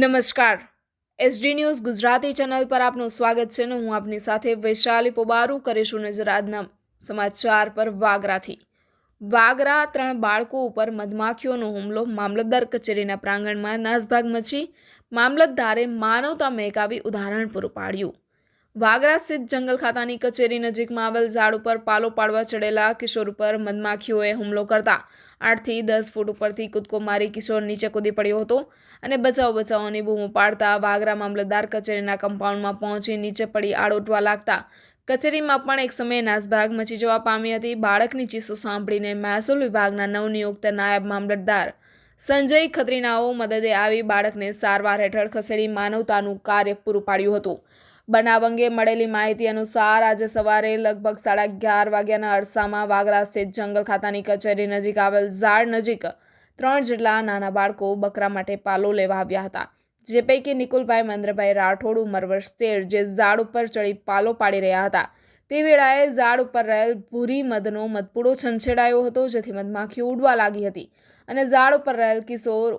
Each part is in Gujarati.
નમસ્કાર. એસડી ન્યૂઝ ગુજરાતી ચેનલ પર આપનું સ્વાગત છે અને હું આપની સાથે વૈશાલી પોબારુ કરીશું નજર આજના સમાચાર પર વાગરાથી. વાગરા ત્રણ બાળકો ઉપર મધમાખીઓનો હુમલો, મામલતદાર કચેરીના પ્રાંગણમાં નાસભાગ મચી મામલતદારે માનવતા મહેકાવી ઉદાહરણ પૂરું પાડ્યું. વાગરા સ્થિત જંગલ ખાતાની કચેરી નજીકમાં આવેલ ઝાડ ઉપર પાલો પાડવા ચડેલા કિશોર ઉપર મધમાખીઓએ હુમલો કરતા. આઠથી દસ ફૂટ ઉપરથી કૂદકો મારી કિશોર નીચે કૂદી પડ્યો હતો અને બચાવ બચાવની બૂમો પાડતા વાગરા મામલતદાર કચેરીના કમ્પાઉન્ડમાં પહોંચી નીચે પડી આડોટવા લાગતા. કચેરીમાં પણ એક સમયે નાસભાગ મચી જવા પામી હતી. બાળકની ચીસો સાંભળીને મહેસૂલ વિભાગના નવનિયુક્ત નાયબ મામલતદાર સંજય ખત્રીનાઓ મદદે આવી બાળકને સારવાર હેઠળ ખસેડી માનવતાનું કાર્ય પૂરું પાડ્યું હતું. બનાવ અંગે મળેલી માહિતી અનુસાર આજે સવારે લગભગ સાડા અગિયાર વાગ્યાના અરસામાં વાગરા સ્થિત જંગલ ખાતાની કચેરી નજીક આવેલ ઝાડ નજીક ત્રણ જેટલા નાના બાળકો બકરા માટે પાલો લેવા આવ્યા હતા. જે પૈકી નિકુલભાઈ, મહેન્દ્રભાઈ રાઠોડ, ઉંમર વર્ષ તેર જે ઝાડ ઉપર ચડી પાલો પાડી રહ્યા હતા. તે વેળાએ ઝાડ ઉપર રહેલ ભૂરી મધનો મધપૂડો છંછેડાયો હતો, જેથી મધમાખી ઉડવા લાગી હતી અને ઝાડ ઉપર રહેલ કિશોર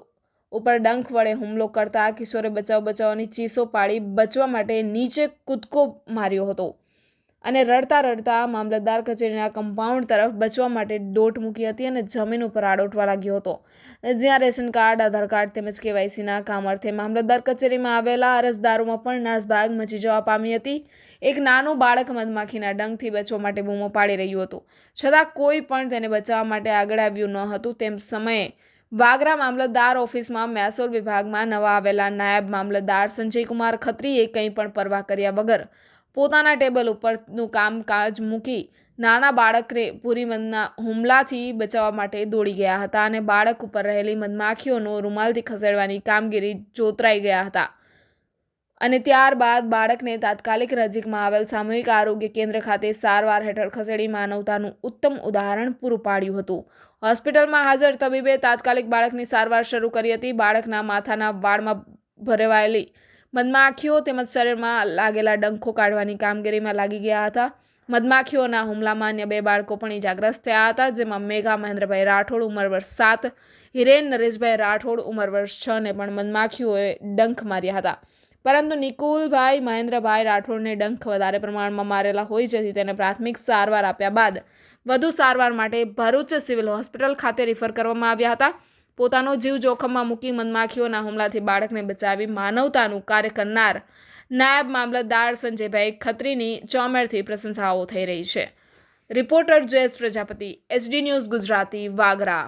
ઉપર ડંખ વડે હુમલો કરતા કિશોરે બચાવ બચાવની ચીસો પાડી બચવા માટે નીચે કૂદકો માર્યો હતો. અને રડતા રડતા મામલતદાર કચેરીના કમ્પાઉન્ડ તરફ બચવા માટે દોટ મૂકી હતી અને જમીન ઉપર આડોટવા લાગ્યો હતો. જ્યાં રેશન કાર્ડ, આધાર કાર્ડ તેમજ કેવાયસીના કામ અર્થે મામલતદાર કચેરીમાં આવેલા અરજદારોમાં પણ નાસભાગ મચી જવા પામી હતી. એક નાનું બાળક મધમાખીના ડંખથી બચવા માટે બૂમો પાડી રહ્યું હતું. છતાં કોઈ પણ તેને બચાવવા માટે આગળ આવ્યું ન હતું. તેમ સમયે વાગરા મામલતદાર ઓફિસમાં મહેસૂલ વિભાગમાં નવા આવેલા નાયબ મામલતદાર સંજયકુમાર ખત્રીએ કંઈ પણ પરવા કર્યા વગર પોતાના ટેબલ ઉપરનું કામકાજ મૂકી નાના બાળકને પૂરી મધના હુમલાથી બચાવવા માટે દોડી ગયા હતા અને બાળક ઉપર રહેલી મધમાખીઓનો રૂમાલથી ખસેડવાની કામગીરી જોતરાઈ ગયા હતા. અને ત્યારબાદ બાળકને તાત્કાલિક નજીકમાં આવેલ સામૂહિક આરોગ્ય કેન્દ્ર ખાતે સારવાર હેઠળ ખસેડી માનવતાનું ઉત્તમ ઉદાહરણ પૂરું પાડ્યું હતું. હોસ્પિટલમાં હાજર તબીબે તાત્કાલિક બાળકની સારવાર શરૂ કરી હતી. બાળકના માથાના વાળમાં ભરવાયેલી મધમાખીઓ તેમજ શરીરમાં લાગેલા ડંખો કાઢવાની કામગીરીમાં લાગી ગયા હતા. મધમાખીઓના હુમલામાં અન્ય બે બાળકો પણ ઇજાગ્રસ્ત થયા હતા, જેમાં મેઘા મહેન્દ્રભાઈ રાઠોડ ઉંમર વર્ષ સાત, હિરેન નરેશભાઈ રાઠોડ ઉંમર વર્ષ છને પણ મધમાખીઓએ ડંખ માર્યા હતા. પરંતુ નિકુલભાઈ મહેન્દ્રભાઈ રાઠોડને ડંખ વધારે પ્રમાણમાં મારેલા હોય જેથી તેને પ્રાથમિક સારવાર આપ્યા બાદ વધુ સારવાર માટે ભરૂચ સિવિલ હોસ્પિટલ ખાતે રિફર કરવામાં આવ્યા હતા. પોતાનો જીવ જોખમમાં મૂકી મધમાખીઓના હુમલાથી બાળકને બચાવી માનવતાનું કાર્ય કરનાર નાયબ મામલતદાર સંજયભાઈ ખત્રીની ચોમેરથી પ્રશંસાઓ થઈ રહી છે. Reporter Jayesh Prajapati, HD news Gujarati, Vagra.